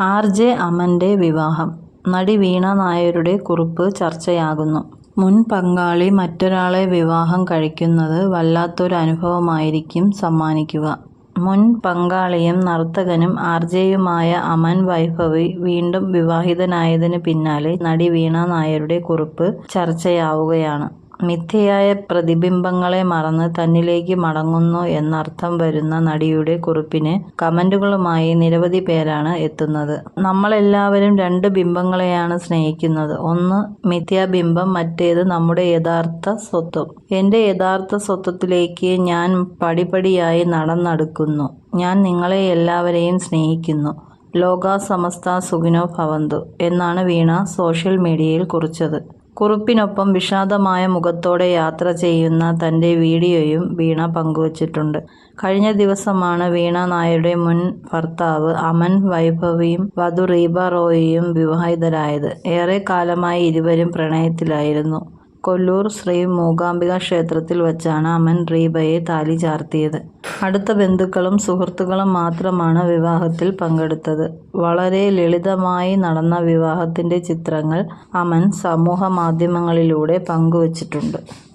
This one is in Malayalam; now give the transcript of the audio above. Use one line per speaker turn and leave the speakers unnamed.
ആർ ജെ അമന്റെ വിവാഹം നടി വീണ നായരുടെ കുറിപ്പ് ചർച്ചയാകുന്നു. മുൻ പങ്കാളി മറ്റൊരാളെ വിവാഹം കഴിക്കുന്നത് വല്ലാത്തൊരു അനുഭവമായിരിക്കും സമ്മാനിക്കുക. മുൻ പങ്കാളിയും നർത്തകനും ആർജെയുമായ അമൻ വൈഭവി വീണ്ടും വിവാഹിതനായതിന് പിന്നാലെ നടി വീണ നായരുടെ കുറിപ്പ് ചർച്ചയാവുകയാണ്. മിഥ്യയായ പ്രതിബിംബങ്ങളെ മറന്ന് തന്നിലേക്ക് മടങ്ങുന്നു എന്നർത്ഥം വരുന്ന നടിയുടെ കുറിപ്പിന് കമന്റുകളുമായി നിരവധി പേരാണ് എത്തുന്നത്. നമ്മളെല്ലാവരും രണ്ട് ബിംബങ്ങളെയാണ് സ്നേഹിക്കുന്നത്. ഒന്ന് മിഥ്യാബിംബം മറ്റേത് നമ്മുടെ യഥാർത്ഥ സ്വത്വം. എന്റെ യഥാർത്ഥ സ്വത്വത്തിലേക്ക് ഞാൻ പടിപടിയായി നടന്നടുക്കുന്നു. ഞാൻ നിങ്ങളെ എല്ലാവരെയും സ്നേഹിക്കുന്നു. ലോകാസമസ്ത സുഖിനോ ഭവന്തു എന്നാണ് വീണ സോഷ്യൽ മീഡിയയിൽ കുറിച്ചത്. കുറിപ്പിനൊപ്പം വിഷാദമായ മുഖത്തോടെ യാത്ര ചെയ്യുന്ന തന്റെ വീഡിയോയും വീണ പങ്കുവച്ചിട്ടുണ്ട്. കഴിഞ്ഞ ദിവസമാണ് വീണ നായരുടെ മുൻ ഭർത്താവ് അമൻ വൈഭവിയും വധു റീബ റോയിയും വിവാഹിതരായത്. ഏറെ കാലമായി ഇരുവരും പ്രണയത്തിലായിരുന്നു. കൊല്ലൂർ ശ്രീ മൂകാംബിക ക്ഷേത്രത്തിൽ വച്ചാണ് അമൻ റീബയെ താലി ചാർത്തിയത്. അടുത്ത ബന്ധുക്കളും സുഹൃത്തുക്കളും മാത്രമാണ് വിവാഹത്തിൽ പങ്കെടുത്തത്. വളരെ ലളിതമായി നടന്ന വിവാഹത്തിന്റെ ചിത്രങ്ങൾ അമൻ സമൂഹമാധ്യമങ്ങളിലൂടെ പങ്കുവച്ചിട്ടുണ്ട്.